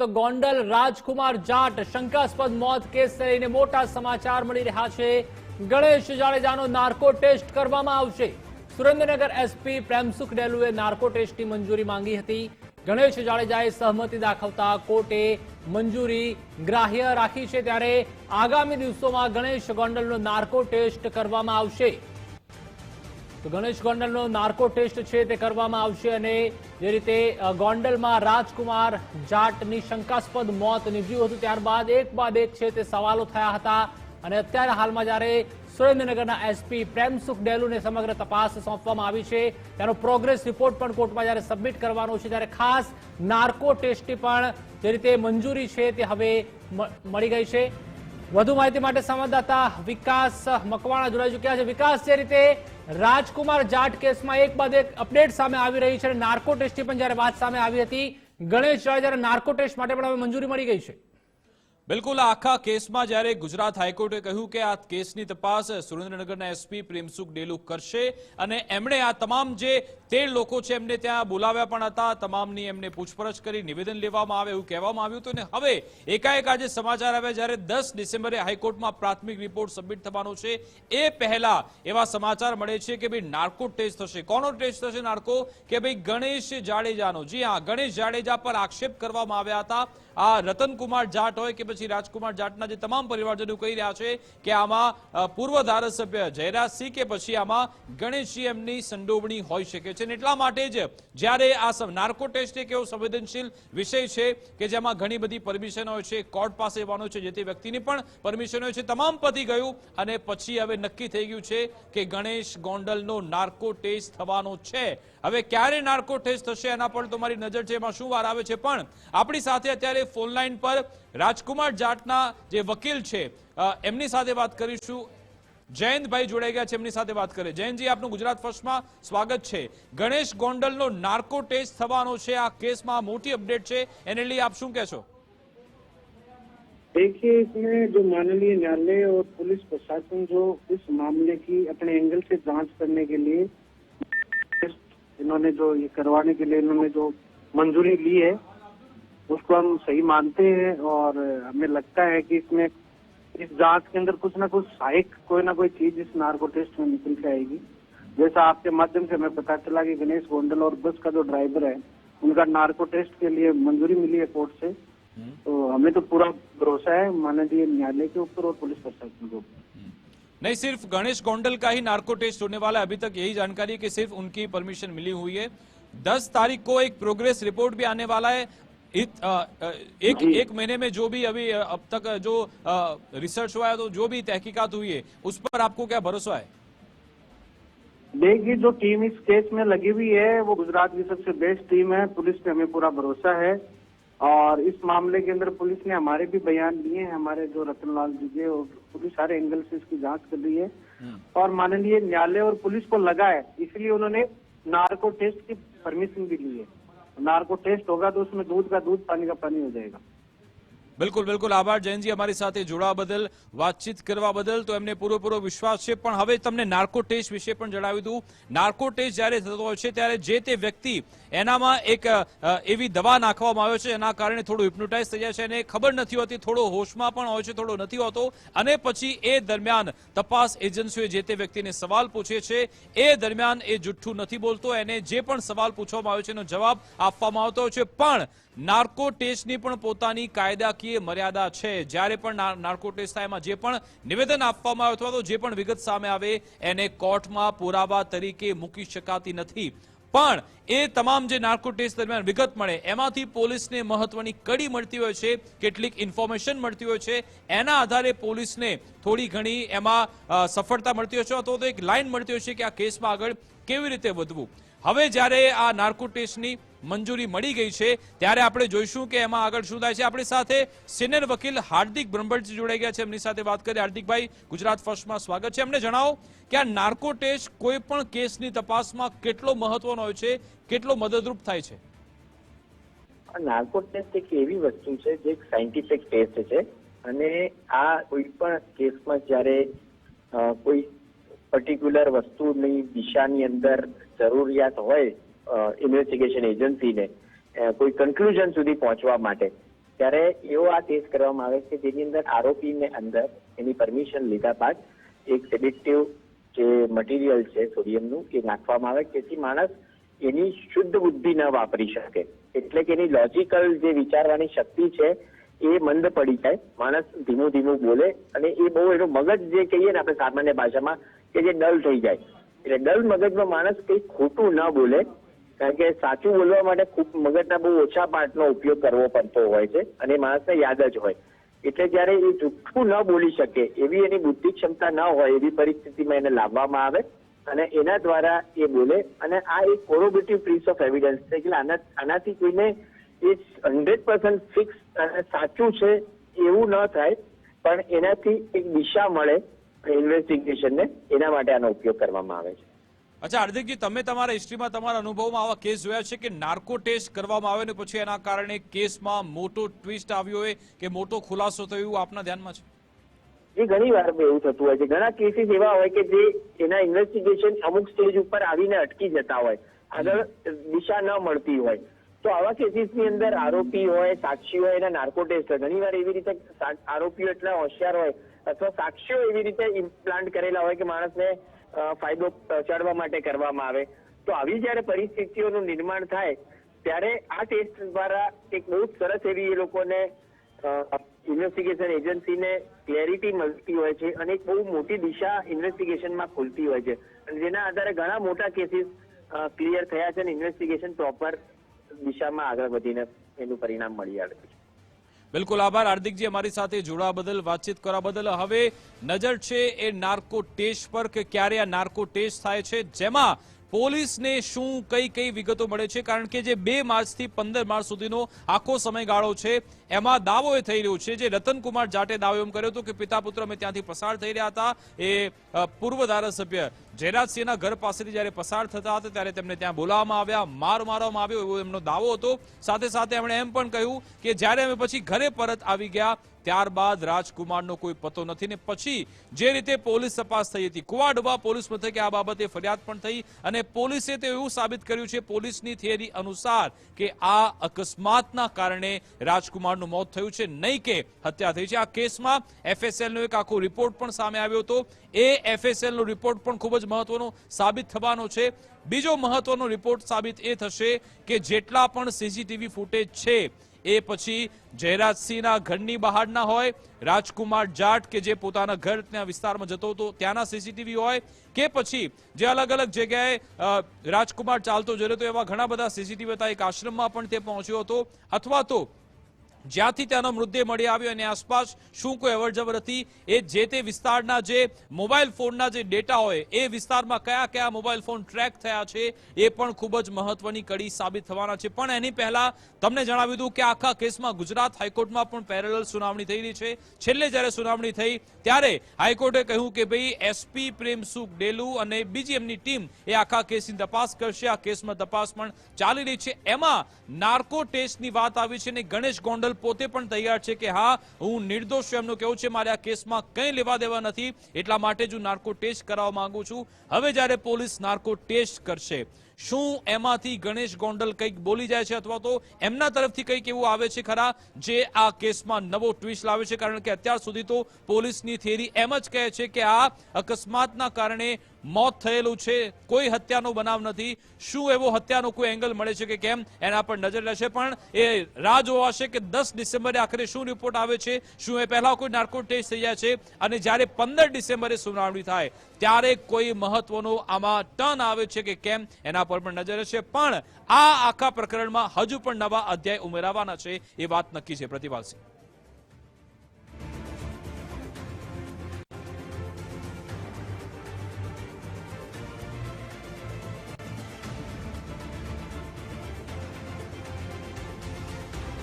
તો ગોંડલ રાજકુમાર જાટ શંકાસ્પદ મોત કેસને લઈને મોટા સમાચાર મળી રહ્યા છે. ગણેશ જાડેજાનો નાર્કો ટેસ્ટ કરવામાં આવશે. સુરેન્દ્રનગર એસપી પ્રેમસુખ ડેલુએ નાર્કો ટેસ્ટની મંજૂરી માંગી હતી. ગણેશ જાડેજાએ સહમતિ દાખવતા કોર્ટે મંજૂરી ગ્રાહ્ય રાખી છે. ત્યારે આગામી દિવસોમાં ગણેશ ગોંડલનો નાર્કો ટેસ્ટ કરવામાં આવશે. તો ગણેશ ગોંડલનો નાર્કો ટેસ્ટ છે તે કરવામાં આવશે અને જે રીતે ગોંડલમાં રાજકુમાર જાટની શંકાસ્પદ મોત નીપજ્યું હતું, ત્યારબાદ એક બાદ એક છે તે સવાલો થયા હતા. અને અત્યારે હાલમાં જ્યારે સુરેન્દ્રનગરના એસપી પ્રેમસુખ ડેલુને સમગ્ર તપાસ સોંપવામાં આવી છે, તેનો પ્રોગ્રેસ રિપોર્ટ પણ કોર્ટમાં જ્યારે સબમિટ કરવાનો છે, ત્યારે ખાસ નાર્કો ટેસ્ટની પણ જે રીતે મંજૂરી છે તે હવે મળી ગઈ છે. વધુ માહિતી માટે સંવાદદાતા વિકાસ મકવાણા જોડાઈ ચુક્યા છે. વિકાસ, જે રીતે રાજકુમાર જાટ કેસમાં એક બાદ એક અપડેટ સામે આવી રહી છે નાર્કો ટેસ્ટની પણ જ્યારે વાત સામે આવી હતી, ગણેશ જાડેજાને નાર્કો ટેસ્ટ માટે પણ હવે મંજૂરી મળી ગઈ છે. બિલકુલ આખા કેસમાં જ્યારે ગુજરાત હાઈકોર્ટે કહ્યું કે આ કેસની તપાસ સુરેન્દ્રનગરના એસપી પ્રેમસુખ ડેલુ કરશે અને એમણે આ તમામ જે તેર લોકો છે એમને ત્યાં બોલાવ્યા પણ હતા, તમામની એમને પૂછપરછ કરી, નિવેદન લેવામાં આવે એવું કહેવામાં આવ્યું હતું અને હવે એકાએક આજે સમાચાર આવ્યા જ્યારે દસ ડિસેમ્બરે હાઈકોર્ટમાં પ્રાથમિક રિપોર્ટ સબમિટ થવાનો છે. એ પહેલા એવા સમાચાર મળે છે કે ભાઈ નાર્કો ટેસ્ટ થશે. કોનો ટેસ્ટ થશે નાર્કો? કે ભાઈ ગણેશ જાડેજાનો. જી હા, ગણેશ જાડેજા પર આક્ષેપ કરવામાં આવ્યા હતા. આ રતનકુમાર જાટ હોય કે પછી રાજકુમાર જાટના જે તમામ પરિવારજનો કહી રહ્યા છે કે આમાં પૂર્વ ધારાસભ્ય જયરાજસિંહ કે પછી આમાં ગણેશજી એમની સંડોવણી હોઈ શકે છે. એટલા માટે જ જ્યારે આ નાર્કો ટેસ્ટ એક એવો સંવેદનશીલ વિષય છે કે જેમાં ઘણી બધી પરમિશન હોય છે, કોર્ટ પાસે આવવાનો છે, જે તે વ્યક્તિની પણ પરમિશન હોય છે, તમામ પતી ગયું અને પછી હવે નક્કી થઈ ગયું છે કે ગણેશ ગોંડલનો નાર્કો ટેસ્ટ થવાનો છે. હવે ક્યારે નાર્કો ટેસ્ટ થશે એના પર તમારી નજર છે એમાં શું વાર આવે છે પણ આપણી સાથે અત્યારે ફોન લાઈન પર રાજકુમાર જાટના જે વકીલ છે અ, એમની સાથે વાત કરીશું જયંતભાઈ જોડાઈ ગયા છે એમની સાથે વાત કરે જયંતજી આપનું ગુજરાત ફર્સ્ટમાં સ્વાગત છે ગણેશ ગોંડલનો નાર્કો ટેસ્ટ થવાનો છે આ કેસમાં મોટી અપડેટ છે એને લઈ આપ શું કહેશો देखिए इसमें जो माननीय न्यायालय और पुलिस प्रशासन जो इस मामले की अपने एंगल से जांच करने के लिए इन्होंने जो ये करवाने के लिए इन्होंने जो मंजूरी ली है उसको हम सही मानते हैं और हमें लगता है कि इसमें इस जाँच के अंदर कुछ ना कुछ सहायक कोई ना कोई चीज़ इस नार्को टेस्ट में निकल के आएगी। जैसा आपके माध्यम से हमें पता चला कि गणेश गोंडल और बस का जो ड्राइवर है उनका नार्को टेस्ट के लिए मंजूरी मिली है कोर्ट से। तो हमें तो पूरा भरोसा है माननीय न्यायालय के ऊपर और पुलिस प्रशासन के ऊपर। नहीं सिर्फ़ गणेश गोंडल का ही नार्को टेस्ट होने वाला है। अभी तक यही जानकारी है कि सिर्फ़ उनकी परमिशन मिली हुई है। दस तारीख को एक प्रोग्रेस रिपोर्ट भी आने वाला है। इत, अ, एक एक महीने में जो भी अभी अब तक जो आ, रिसर्च हुआ है तो जो भी तहकीकात हुई है उस पर आपको क्या भरोसा है? देखिए जो टीम इस केस में लगी हुई है वो गुजरात की सबसे बेस्ट टीम है। पुलिस पे हमें पूरा भरोसा है। और इस मामले के अंदर पुलिस ने हमारे भी बयान लिए हैं हमारे जो रतनलाल जी के और पुलिस सारे एंगल से इसकी जाँच कर रही है। और माननीय न्यायालय और पुलिस को लगा है इसलिए उन्होंने नार्को टेस्ट की परमिशन भी ली है। नार्को टेस्ट होगा तो उसमें दूध का दूध पानी का पानी हो जाएगा। બિલકુલ બિલકુલ. આભાર જયંતજી અમારી સાથે જોડાવા બદલ, વાતચીત કરવા બદલ. તો એમને પૂરેપૂરો વિશ્વાસ છે. પણ હવે તમને નાર્કો ટેસ્ટ વિશે પણ જણાવ્યું હતું નાર્કો ટેસ્ટ જ્યારે થતો હોય છે, ત્યારે જે તે વ્યક્તિ એનામાં એક એવી દવા નાખવામાં આવે છે, એના કારણે થોડું હિપ્નોટાઇઝ થઈ જાય છે. અને ખબર નથી હોતી, થોડો હોશમાં પણ હોય છે, થોડો નથી હોતો. અને પછી એ દરમિયાન તપાસ એજન્સીઓએ જે તે વ્યક્તિને સવાલ પૂછે છે, એ દરમિયાન એ જુઠ્ઠું નથી બોલતો. એને જે પણ સવાલ પૂછવામાં આવે છે, એનો જવાબ આપવામાં આવતો હોય છે. પણ નાર્કો ટેસ્ટની પણ પોતાની કાયદાકીય મર્યાદા છે. જ્યારે પણ ના- થાય એમાં જે પણ નિવેદન આપવામાં આવે અથવા તો જે પણ વિગત સામે આવે, એને કોર્ટમાં પુરાવા તરીકે મૂકી શકાતી નથી. પણ એ તમામ જે નાર્કો ટેસ્ટ દરમિયાન વિગત મળે, એમાંથી પોલીસને મહત્વની કડી મળતી હોય છે, કેટલીક ઇન્ફોર્મેશન મળતી હોય છે, એના આધારે પોલીસને થોડી ઘણી એમાં સફળતા મળતી હોય છે, અથવા તો એક લાઈન મળતી હોય છે કે આ કેસમાં આગળ કેવી રીતે વધવું. હવે જ્યારે આ નાર્કો ટેસ્ટની મંજૂરી મળી ગઈ છે. ત્યારે આપણે જોઈશું કે એમાં આગળ શું થાય છે. આપણી સાથે સિનિયર વકીલ હાર્દિક બ્રહ્મભટ્ટજી જોડાઈ ગયા છે. એમની સાથે વાત કરીએ હાર્દિકભાઈ, ગુજરાત ફર્સ્ટમાં સ્વાગત છે. એમને જણાવો કે આ નાર્કો ટેસ્ટ કોઈ પણ કેસની તપાસમાં કેટલો મહત્વનો હોય છે, કેટલો મદદરૂપ થાય છે? નાર્કો ટેસ્ટ એક એવી વસ્તુ છે, જે એક સાયન્ટિફિક ટેસ્ટ છે અને આ કોઈ પણ કેસમાં જ્યારે કોઈ પર્ટિક્યુલર વસ્તુની દિશાની અંદર જરૂરિયાત હોય ઇન્વેસ્ટિગેશન એજન્સીને કોઈ કન્ક્લુઝન સુધી પહોંચવા માટે. ત્યારે એવો આ કેસ કરવામાં આવે છે જેની અંદર આરોપીને અંદર એની પરમિશન લીધા બાદ એક સેડિક્ટિવ જે મટીરિયલ છે સોડિયમનું એ નાખવામાં આવે. જેથી માણસ એની શુદ્ધ બુદ્ધિ ન વાપરી શકે. એટલે કે એની લોજિકલ જે વિચારવાની શક્તિ છે, એ મંદ પડી જાય. માણસ ધીમું ધીમું બોલે અને એ બહુ એનું મગજ જે કહીએ ને આપણે સામાન્ય ભાષામાં કે જે ડલ થઈ જાય. એટલે ડલ મગજમાં માણસ કંઈ ખોટું ન બોલે કારણ કે સાચું બોલવા માટે ખૂબ મગજના બહુ ઓછા પાર્ટનો ઉપયોગ કરવો પડતો હોય છે અને માણસને યાદ જ હોય. એટલે જ્યારે એ જુઠ્ઠું ન બોલી શકે, એવી એની બુદ્ધિ ક્ષમતા ન હોય, એવી પરિસ્થિતિમાં એને લાવવામાં આવે અને એના દ્વારા એ બોલે અને આ એક કોરોબેટિવ પ્રિન્સ ઓફ એવિડન્સ છે એટલે આના, આનાથી કોઈને એ હંડ્રેડ પર્સન્ટ ફિક્સ અને સાચું છે એવું ન થાય, પણ એનાથી એક દિશા મળે ઇન્વેસ્ટિગેશનને એના માટે આનો ઉપયોગ કરવામાં આવે છે. અચ્છા, હાર્દિકજી, તમે તમારા હિસ્ટ્રીમાં તમારા અનુભવમાં આવા કેસ જોયા છે કે નાર્કો ટેસ્ટ કરવામાં આવે ને પછી એના કારણે કેસમાં મોટો ટ્વિસ્ટ આવ્યો હોય કે મોટો ખુલાસો થયો એવું આપના ધ્યાનમાં છે? જે ઘણી વાર એવું થતું હોય છે. ઘણા કેસીસ એવા હોય કે જે એના ઇન્વેસ્ટિગેશન અમુક સ્ટેજ ઉપર આવીને અટકી જતા હોય. આગળ દિશા ન મળતી હોય. તો આવા કેસીસની અંદર આરોપી હોય, સાક્ષી હોય, એના નાર્કો ટેસ્ટ હોય. ઘણી વાર એવી રીતે આરોપીઓ એટલા હોશિયાર હોય અથવા સાક્ષીઓ એવી રીતે ઇમ્પ્લાન્ટ કરેલા હોય કે માણસને ફાયદો પહોંચાડવા માટે કરવામાં આવે. તો આવી જ્યારે પરિસ્થિતિઓનું નિર્માણ થાય, ત્યારે આ ટેસ્ટ દ્વારા એક બહુ સરસ એવી એ લોકોને ઇન્વેસ્ટિગેશન એજન્સીને ક્લેરિટી મળતી હોય છે અને એક બહુ મોટી દિશા ઇન્વેસ્ટિગેશનમાં ખુલતી હોય છે. અને જેના આધારે ઘણા મોટા કેસીસ ક્લિયર થયા છે અને ઇન્વેસ્ટિગેશન પ્રોપર દિશામાં આગળ વધીને એનું પરિણામ મળી આવે છે. બિલકુલ આભાર. હાર્દિકજી, અમારી સાથે જોડાવા બદલ, વાતચીત કરવા બદલ. હવે નજર છે એ નાર્કો ટેસ્ટ પર કે ક્યારે આ નાર્કો ટેસ્ટ થાય છે? જેમાં પોલીસને શું કઈ કઈ વિગતો મળે છે? કારણ કે જે બે માર્ચથી પંદર માર્ચ સુધીનો આખો સમયગાળો છે, એમાં દાવો એ થઈ રહ્યો છે જે રતનકુમાર જાટે દાવો એમ કર્યો હતો કે પિતા પુત્ર અમે ત્યાંથી પસાર થઈ રહ્યા હતા. એ પૂર્વ ધારાસભ્ય જયરાજસિંહના ઘર પાસેથી જ્યારે પસાર થતા હતા ત્યારે તેમને ત્યાં બોલાવવામાં આવ્યા, માર મારવામાં આવ્યો એવો એમનો દાવો હતો. સાથે સાથે એમણે એમ પણ કહ્યું કે જ્યારે અમે પછી ઘરે પરત આવી ગયા ત્યારબાદ રાજકુમારનો કોઈ પતો નથી ને પછી જે રીતે પોલીસ તપાસ થઈ હતી. કુવાડવા પોલીસ મથકે આ બાબતે ફરિયાદ પણ થઈ અને પોલીસે તે એવું સાબિત કર્યું છે પોલીસની થિયરી અનુસાર કે આ અકસ્માતના કારણે રાજકુમારનું મોત થયું છે. નહીં કે હત્યા થઈ છે. આ કેસમાં એફએસએલનો એક આખો રિપોર્ટ પણ સામે આવ્યો હતો. એ એફએસએલનો રિપોર્ટ પણ ખૂબ જ મહત્વનો સાબિત થવાનો છે. બીજો મહત્વનો રિપોર્ટ સાબિત એ થશે કે જેટલા પણ સીસીટીવી ફૂટેજ છે, એ પછી જયરાજસિંહના ઘરની બહારના હોય, રાજકુમાર જાટ કે જે પોતાના ઘર ત્યાં વિસ્તારમાં જતો હતો, ત્યાંના સીસીટીવી હોય કે પછી જે અલગ અલગ જગ્યાએ રાજકુમાર ચાલતો જતો હતો, એવા ઘણા બધા સીસીટીવી હતા, એક આશ્રમમાં પણ તે પહોંચ્યો હતો, અથવા તો જ્યાંથી તેનો મૃતદેહ મળી આવ્યો એની આસપાસ શું કોઈ અવરજવર હતી? એ જે તે વિસ્તારના જે મોબાઈલ ફોનના જે ડેટા હોય, એ વિસ્તારમાં કયા કયા મોબાઈલ ફોન ટ્રેક થયા છે, એ પણ ખૂબ જ મહત્વની કડી સાબિત થવાના છે. પણ એની પહેલા તમને જણાવ્યું હતું કે આખા કેસમાં ગુજરાત હાઈકોર્ટમાં પણ પેરેલલ સુનાવણી થઈ રહી છે. છેલ્લે જ્યારે સુનાવણી થઈ, ત્યારે હાઈકોર્ટે કહ્યું કે ભાઈ એસપી પ્રેમસુખ ડેલુ અને બીજી એમની ટીમ એ આખા કેસની તપાસ કરશે. આ કેસમાં તપાસ પણ ચાલી રહી છે. એમાં નાર્કો ટેસ્ટની વાત આવી છે અને ગણેશ ગોંડલ પોતે પણ તૈયાર છે કે હા, હું નિર્દોષ છું. એમનું કહેવું છે, મારે આ કેસમાં કંઈ લેવા દેવા નથી. એટલા માટે જ હું નાર્કો ટેસ્ટ કરાવવા માંગુ છું. હવે જ્યારે પોલીસ નાર્કો ટેસ્ટ કરશે શું એમાંથી ગણેશ ગોંડલ કંઈક બોલી જાય છે અથવા તો એમના તરફથી કંઈક એવું આવે છે ખરા જે આ કેસમાં નવો ટ્વિસ્ટ લાવે છે? કારણ કે અત્યાર સુધી તો પોલીસની થિયરી એમ જ કહે છે કે આ અકસ્માતના કારણે મોત થયેલું છે. કોઈ હત્યાનો બનાવ નથી. શું એવો હત્યાનો કોઈ એંગલ મળે છે કે કેમ? એના પર નજર રહેશે. પણ એ રાહ જોવાશે કે દસ ડિસેમ્બરે આખરે શું રિપોર્ટ આવે છે? શું એ પહેલા કોઈ નાર્કો ટેસ્ટ થઈ જાય છે? અને જ્યારે પંદર ડિસેમ્બરે સુનાવણી થાય, ત્યારે કોઈ મહત્વનો આમાં ટર્ન આવે છે કે કેમ? એના પર પણ નજર છે પણ આ આખા પ્રકરણમાં હજુ પણ નવા અધ્યાય ઉમેરાવાના છે એ વાત નક્કી છે. પ્રતિભાસિંહ